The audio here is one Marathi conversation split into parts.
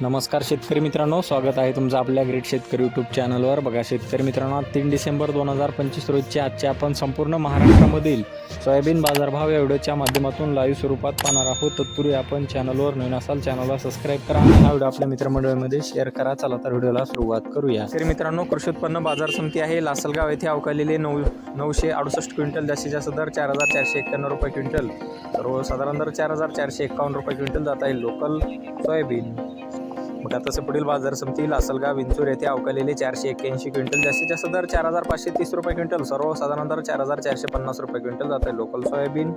नमस्कार शेतकरी मित्रांनो स्वागत आहे तुमचं आपल्या ग्रेट शेतकरी यूट्यूब चॅनलवर बघा शेतकरी मित्रांनो तीन डिसेंबर दोन हजार पंचवीस रोजच्या आजचे आपण संपूर्ण महाराष्ट्रामधील सोयाबीन बाजारभाव या व्हिडिओच्या माध्यमातून लाईव्ह स्वरूपात पाहणार आहोत. तत्पूर्वी आपण चॅनलवर नवीन असाल चॅनलला सबस्क्राईब करा आणि हा व्हिडिओ आपल्या मित्रमंडळीमध्ये शेअर करा. चला तर व्हिडिओला सुरुवात करूया. शेतकरी मित्रांनो कृषी उत्पन्न बाजार समिती आहे. लासलगाव येथे अवकालेले नऊ नऊशे अडुसष्ट क्विंटल जास्तीत जास्त दर चार हजार चारशे एक्क्याण्णव रुपये क्विंटल. सर्वसाधारण दर चार हजार चारशे एकावन्न रुपये क्विंटल जात आहे. Local soybean. मग आता तसं पुढील बाजार समिती लासलगाव विंचूर येथे अवकालेले चारशे एक्क्याऐंशी क्विंटल. जास्तीत जास्त दर चार हजार पाचशे तीस रुपये क्विंटल. सर्वसाधारण दर चार हजार चारशे पन्नास रुपये क्विंटल जात आहे लोकल सोयाबीन.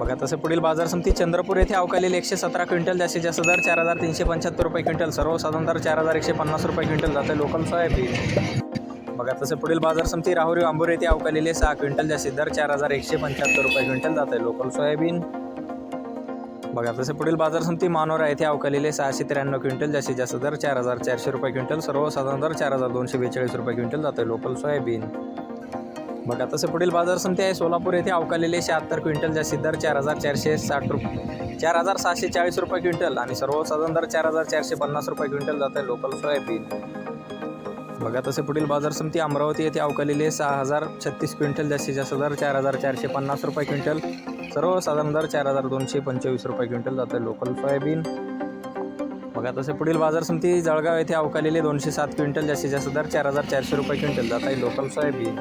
बघा तसे पुढील बाजार समिती चंद्रपूर येथे अवकालेले एकशे सतरा क्विंटल. जास्तीत जास्त दर चार हजार तीनशे पंच्याहत्तर रुपये क्विंटल. सर्वसाधारण दर चार हजार एकशे पन्नास रुपये क्विंटल जात आहे लोकल सोयाबीन. बघा तसे पुढील बाजार समिती राहुरी आंबूर येथे अवकालेले सहा क्विंटल. जास्तीत दर चार हजार एकशे पंच्याहत्तर रुपये क्विंटल जात आहे लोकल सोयाबीन. बघा तसे पुढील बाजार समिती मानोरा येथे अवकालेले सहाशे त्र्याण्णव क्विंटल जास्तीत जास्त दर चार हजार चारशे रुपये क्विंटल सर्वसाधारण दर चार हजार दोनशे बेचाळीस रुपये क्विंटल जातं लोकल सोयाबीन. बघा तसे पुढील बाजार समिती आहे सोलापूर येथे अवकालेले शहात्तर क्विंटल जास्तीत दर चार हजार चारशे साठ रुपये चार हजार सहाशे चाळीस रुपये क्विंटल आणि सर्वसाधारण दर चार हजार चारशे पन्नास रुपये क्विंटल जातं लोकल सोयाबीन. बघा तसे पुढील बाजार समिती अमरावती येथे अवकालेले सहा हजार छत्तीस क्विंटल जास्तीत जास्त दर चार हजार चारशे पन्नास रुपये क्विंटल सर्वसाधारण दर चार हजार दोनशे पंचवीस रुपये क्विंटल जातं लोकल सोयाबीन. बघा तसे पुढील बाजार समिती जळगाव येथे अवकालेले दोनशे सात क्विंटल जास्तीत जास्त दर चार हजार चारशे रुपये क्विंटल जात आहे लोकल सोयाबीन.